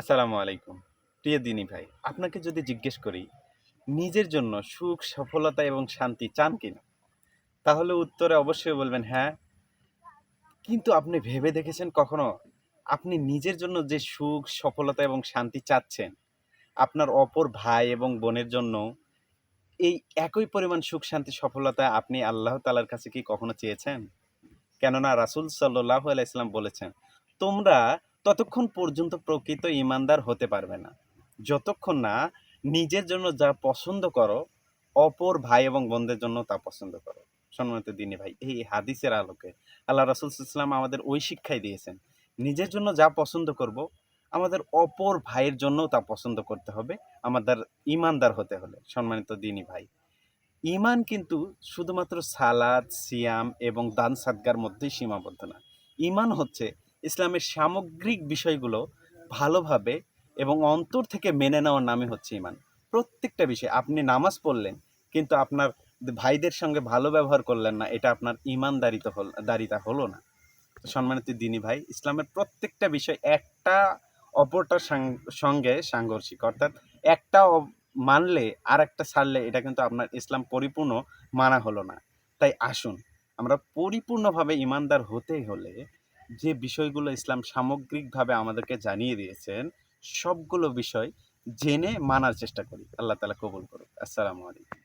আসসালামু আলাইকুম। প্রিয় দিনী ভাই, আপনাকে যদি জিজ্ঞেস করি, নিজের জন্য সুখ, সফলতা এবং শান্তি চান কিনা? তাহলে উত্তরে অবশ্যই বলবেন হ্যাঁ। কিন্তু আপনি ভেবে দেখেছেন কখনো? আপনি নিজের জন্য যে সুখ, সফলতা এবং শান্তি চাচ্ছেন, আপনার অপর ভাই এবং বোনের জন্য, এই একই পরিমাণ সুখ, শান্তি, সফলতা আপনি আল্লাহ তালার কাছে কি কখনো চেয়েছেন? কেননা রাসুল সাল্লাহ আলাইসলাম বলেছেন, তোমরা ততক্ষণ পর্যন্ত প্রকৃত ইমানদার হতে পারবে না। যতক্ষণ না নিজের জন্য যা পছন্দ করো, অপর ভাই এবং বোনদের জন্য তা পছন্দ করো। সম্মানিত দিনী ভাই, এই হাদিসের আলোকে আল্লাহ রাসুল ইসলাম আমাদের ওই শিক্ষাই দিয়েছেন। নিজের জন্য যা পছন্দ করব, আমাদের অপর ভাইয়ের জন্যও তা পছন্দ করতে হবে, আমাদের ইমানদার হতে হলে। সম্মানিত দিনী ভাই, ইমান কিন্তু শুধুমাত্র সালাদ, সিয়াম এবং দান সাদগার মধ্যেই সীমাবদ্ধ না। ইমান হচ্ছে ইসলামের সামগ্রিক বিষয়গুলো ভালোভাবে এবং অন্তর থেকে মেনে নেওয়ার নামই হচ্ছে ইমান প্রত্যেকটা বিষয় আপনি নামাজ পড়লেন, কিন্তু আপনার ভাইদের সঙ্গে ভালো ব্যবহার করলেন না, এটা আপনার ইমানদারিত হল, দারিতা হলো না। সম্মানিত দিনী ভাই, ইসলামের প্রত্যেকটা বিষয় একটা অপরটার সঙ্গে সাংঘর্ষিক, অর্থাৎ একটা মানলে আর একটা ছাড়লে এটা কিন্তু আপনার ইসলাম পরিপূর্ণ মানা হলো না। তাই আসুন, আমরা পরিপূর্ণভাবে ইমানদার হতে হলে যে বিষয়গুলো ইসলাম সামগ্রিকভাবে আমাদেরকে জানিয়ে দিয়েছেন, সবগুলো বিষয় জেনে মানার চেষ্টা করি। আল্লাহ তালা কবুল করুক। আসসালামু আলাইকুম।